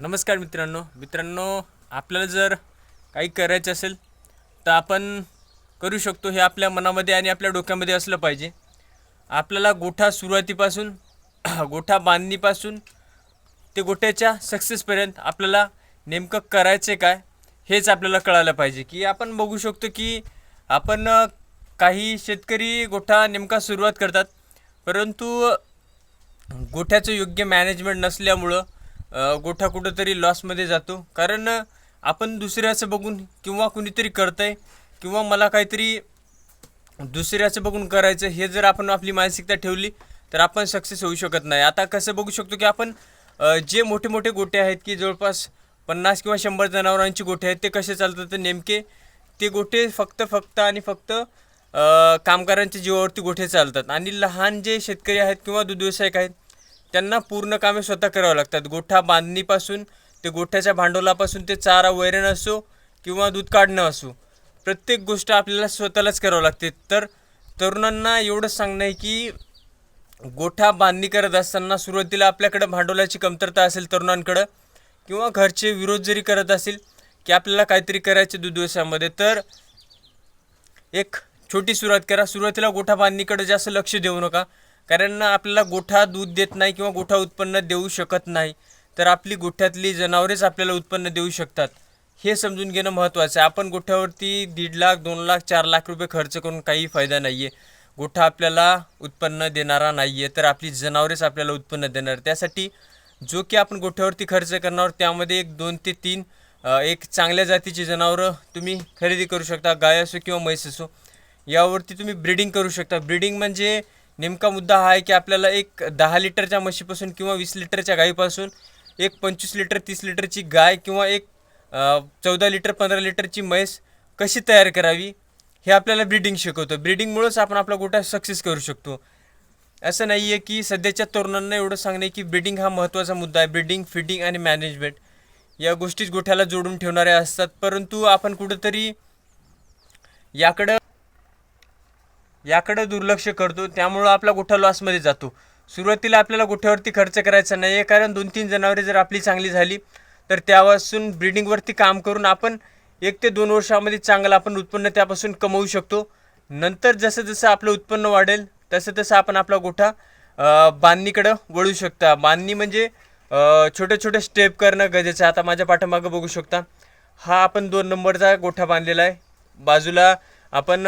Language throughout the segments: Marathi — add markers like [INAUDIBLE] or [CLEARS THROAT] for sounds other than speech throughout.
नमस्कार मित्रांनो. मित्रांनो आपल्याला जर काही करायचं असेल तर आपण करू शकतो हे आपल्या मनामध्ये आणि आपल्या डोक्यामध्ये असलं पाहिजे. आपल्याला गोठा सुरुवातीपासून [CLEARS THROAT] गोठा बांधणीपासून ते गोठ्याच्या सक्सेसपर्यंत आपल्याला नेमकं करायचं काय हेच आपल्याला कळायला पाहिजे. की आपण बघू शकतो की आपण काही शेतकरी गोठा नेमका सुरुवात करतात परंतु गोठ्याचं योग्य मॅनेजमेंट नसल्यामुळं गोठा कुठंतरी लॉसमध्ये जातो. कारण आपण दुसऱ्याचं बघून किंवा कुणीतरी करतंय किंवा मला काहीतरी दुसऱ्याचं बघून करायचं हे जर आपण आपली मानसिकता ठेवली तर आपण सक्सेस होऊ शकत नाही. आता कसं बघू शकतो की आपण जे मोठे मोठे गोटे आहेत की जवळपास पन्नास किंवा शंभर जनावरांची गोठे आहेत ते कसे चालतात तर नेमके ते गोठे फक्त फक्त आणि फक्त कामगारांच्या जीवावरती गोठे चालतात. आणि लहान जे शेतकरी आहेत किंवा दूध व्यावसायिक आहेत त्यांना पूर्ण कामे स्वतः करावं लागतात. गोठा बांधणीपासून ते गोठ्याच्या भांडवलापासून ते चारा वैरण असो किंवा दूध काढणं असो प्रत्येक गोष्ट आपल्याला स्वतःलाच करावं लागते. तर तरुणांना एवढंच सांगणं आहे की गोठा बांधणी करत असताना सुरुवातीला आपल्याकडं भांडवलाची कमतरता असेल तरुणांकडं किंवा घरचे विरोध जरी करत असेल की आपल्याला काहीतरी करायचे दूध व्यवसायामध्ये तर एक छोटी सुरुवात करा. सुरुवातीला गोठा बांधणीकडे जास्त लक्ष देऊ नका. कारण आपल्याला गोठा दूध देत नाही किंवा गोठा उत्पन्न देऊ शकत नाही तर आपली गोठ्यातली जनावरेच आपल्याला उत्पन्न देऊ शकतात. हे समजून घेणं महत्त्वाचं आहे. आपण गोठ्यावरती दीड लाख दोन लाख चार लाख रुपये खर्च करून काही फायदा नाही आहे गोठा आपल्याला उत्पन्न देणारा नाही आहे तर आपली जनावरेच आपल्याला उत्पन्न देणार. त्यासाठी जो की आपण गोठ्यावरती खर्च करणार त्यामध्ये एक दोन ते तीन एक चांगल्या जातीची जनावरं तुम्ही खरेदी करू शकता गाय असो किंवा म्हैस असो. यावरती तुम्ही ब्रीडिंग करू शकता. ब्रीडिंग म्हणजे नेमका मुद्दा हा आहे की आपल्याला एक दहा लिटरच्या म्हशीपासून किंवा वीस लिटरच्या गाईपासून एक पंचवीस लिटर तीस लिटरची गाय किंवा एक चौदा लिटर पंधरा लिटरची म्हैस कशी तयार करावी हे आपल्याला ब्रीडिंग शिकवतं. ब्रीडिंगमुळंच आपण आपला गोठा सक्सेस करू शकतो. असं नाही आहे की सध्याच्या तरुणांना एवढं सांगणे की ब्रीडिंग हा महत्त्वाचा मुद्दा आहे. ब्रीडिंग फिडिंग आणि मॅनेजमेंट या गोष्टीच गोठ्याला जोडून ठेवणाऱ्या असतात. परंतु आपण कुठंतरी याकडं याकडं दुर्लक्ष करतो त्यामुळं आपला गोठा लॉसमध्ये जातो. सुरुवातीला आपल्याला गोठ्यावरती खर्च करायचा नाही आहे कारण दोन तीन जनावरे जर आपली चांगली झाली तर त्यापासून ब्रीडिंगवरती काम करून आपण एक ते दोन वर्षामध्ये चांगलं आपण उत्पन्न त्यापासून कमवू शकतो. नंतर जसं जसं आपलं उत्पन्न वाढेल तसं तसं आपण आपला गोठा बांधणीकडं वळू शकता. बांधणी म्हणजे छोटे छोटे स्टेप करणं गरजेचं आहे. आता माझ्या पाठीमागं बघू शकता. हा आपण दोन नंबरचा गोठा बांधलेला आहे. बाजूला आपण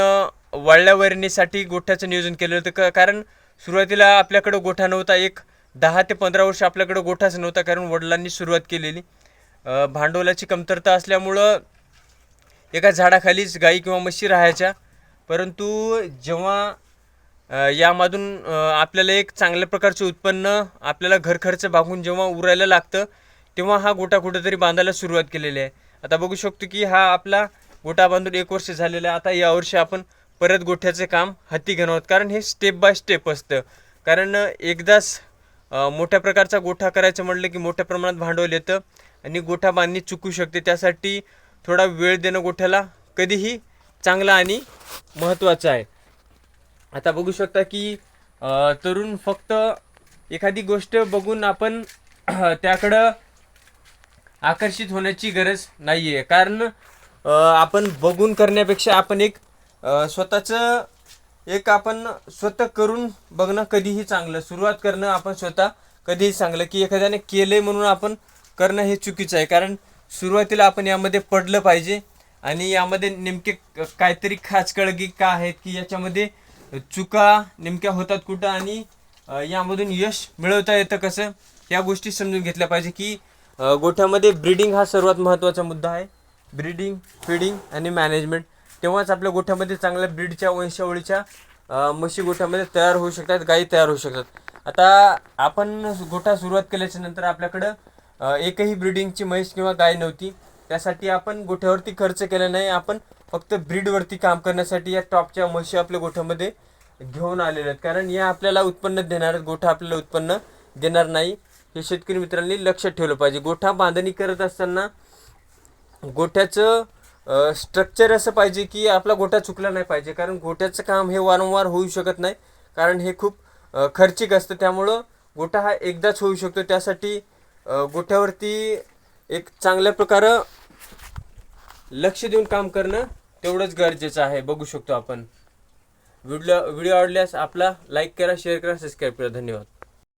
वाळल्या वैरणीसाठी गोठ्याचं नियोजन केलं होतं. क कारण सुरुवातीला आपल्याकडं गोठा नव्हता. एक दहा ते पंधरा वर्ष आपल्याकडं गोठाच नव्हता कारण वडिलांनी सुरुवात केलेली. भांडवलाची कमतरता असल्यामुळं एका झाडाखालीच गाई किंवा म्हशी राहायच्या. परंतु जेव्हा यामधून आपल्याला एक चांगल्या प्रकारचे उत्पन्न आपल्याला घरखर्च भागून जेव्हा उरायला लागतं तेव्हा हा गोटा कुठेतरी बांधायला सुरुवात केलेली आहे. आता बघू शकतो की हा आपला गोटा बांधून एक वर्ष झालेला आहे. आता यावर्षी आपण परत गोठ्याचे काम हाती घेणार आहोत कारण हे स्टेप बाय स्टेप असतं. कारण एकदाच मोठ्या प्रकारचा गोठा करायचं म्हटलं की मोठ्या प्रमाणात भांडवल येतं आणि गोठा बांधणी चुकू शकते. त्यासाठी थोडा वेळ देणं गोठ्याला कधीही चांगला आणि महत्त्वाचं आहे. आता बघू शकता की तरुण फक्त एखादी गोष्ट बघून आपण त्याकडं आकर्षित होण्याची गरज नाही आहे कारण आपण बघून करण्यापेक्षा आपण एक स्वतःचं एक आपण स्वतः करून बघणं कधीही चांगलं. सुरुवात करणं आपण स्वतः कधीही चांगलं. की एखाद्याने आहे म्हणून आपण करणं हे चुकीचं आहे. कारण सुरुवातीला आपण यामध्ये पडलं पाहिजे आणि यामध्ये नेमके काहीतरी खाचकळगी का आहेत की याच्यामध्ये चुका नेमक्या होतात कुठं आणि यामधून यश मिळवता येतं कसं? या गोष्टी समजून घेतल्या पाहिजे की गोठ्यामध्ये ब्रीडिंग हा सर्वात महत्त्वाचा मुद्दा आहे. ब्रीडिंग फिडिंग आणि मॅनेजमेंट तेव्हाच आपल्या गोठ्यामध्ये चांगल्या ब्रीडच्या वंशावळीच्या म्हशी गोठ्यामध्ये तयार होऊ शकतात गायी तयार होऊ शकतात. आता आपण गोठा सुरुवात केल्याच्यानंतर आपल्याकडं एकही ब्रीडिंगची म्हैस किंवा गाय नव्हती. त्यासाठी आपण गोठ्यावरती खर्च केला नाही. आपण फक्त ब्रीडवरती काम करण्यासाठी या टॉपच्या म्हशी आपल्या गोठ्यामध्ये घेऊन आलेल्या आहेत. कारण या आपल्याला उत्पन्न देणार गोठा आपल्याला उत्पन्न देणार नाही. हे शेतकरी मित्रांनी लक्षात ठेवलं पाहिजे. गोठा बांधणी करत असताना गोठ्याचं स्ट्रक्चर असं पाहिजे की आपला गोटा चुकला नाही पाहिजे. कारण गोट्याचं काम हे वारंवार होऊ शकत नाही. कारण हे खूप खर्चिक असतं. त्यामुळं गोठा हा एकदाच होऊ शकतो. त्यासाठी गोठ्यावरती एक चांगल्या प्रकारे लक्ष देऊन काम करणं तेवढंच गरजेचं आहे. बघू शकतो आपण. व्हिडिओ व्हिडिओ आवडल्यास आपला लाईक करा शेअर करा सबस्क्राईब करा. धन्यवाद.